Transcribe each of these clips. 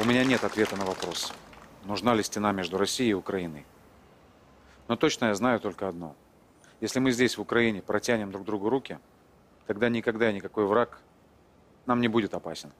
У меня нет ответа на вопрос, нужна ли стена между Россией и Украиной. Но точно я знаю только одно. Если мы здесь, в Украине, протянем друг другу руки, тогда никогда никакой враг нам не будет опасен.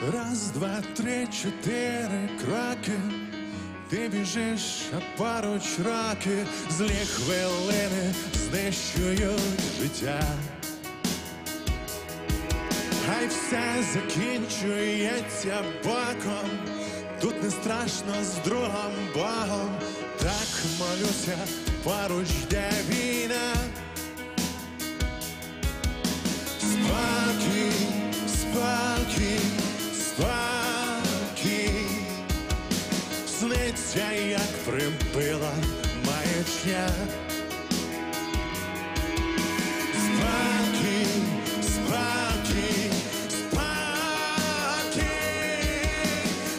Раз, два, три, чотири кроки. Ти біжиш, а поруч роки, злі хвилини знищують життя. Хай все закінчується боком, тут не страшно з другом Богом, так молюся, поруч де війна. Маячня. Спокій, спокій, спокій,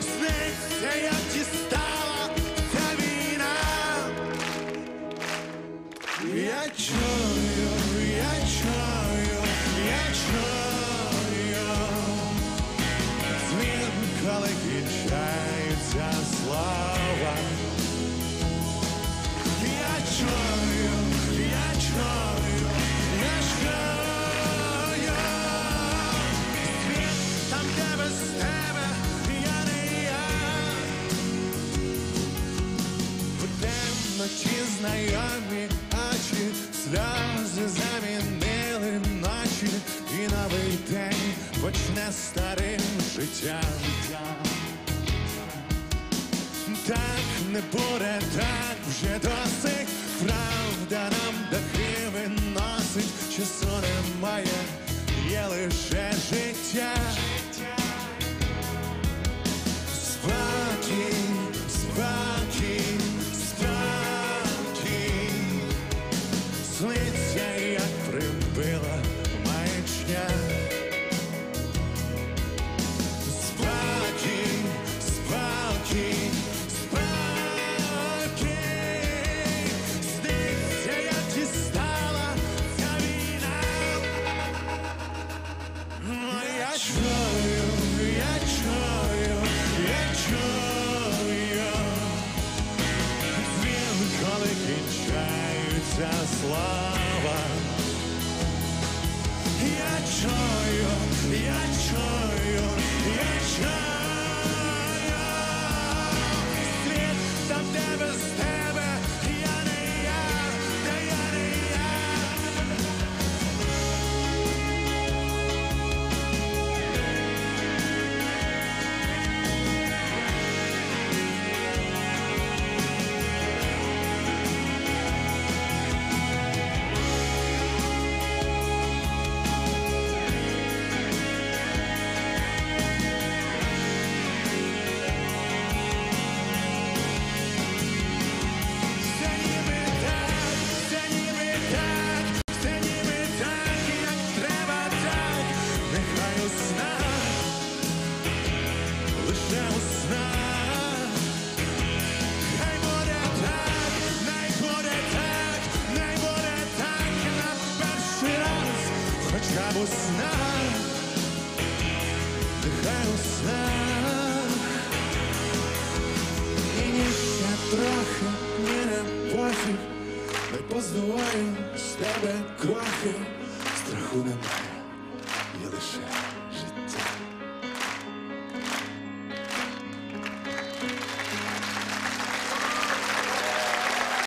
сниться, як дістала ця війна. Я чую, темноті знайомі очі, сльози замінили ночі, і новий день почне старим життям. Так не буде, так вже досить. Правда нам дахи виносить, часу немає, є лише yeah. Чую, я чую, я чую у снах, нехай у снах. І ніщо трохи ні не пофіг, не поздуваю з тебе крохи, страху немає.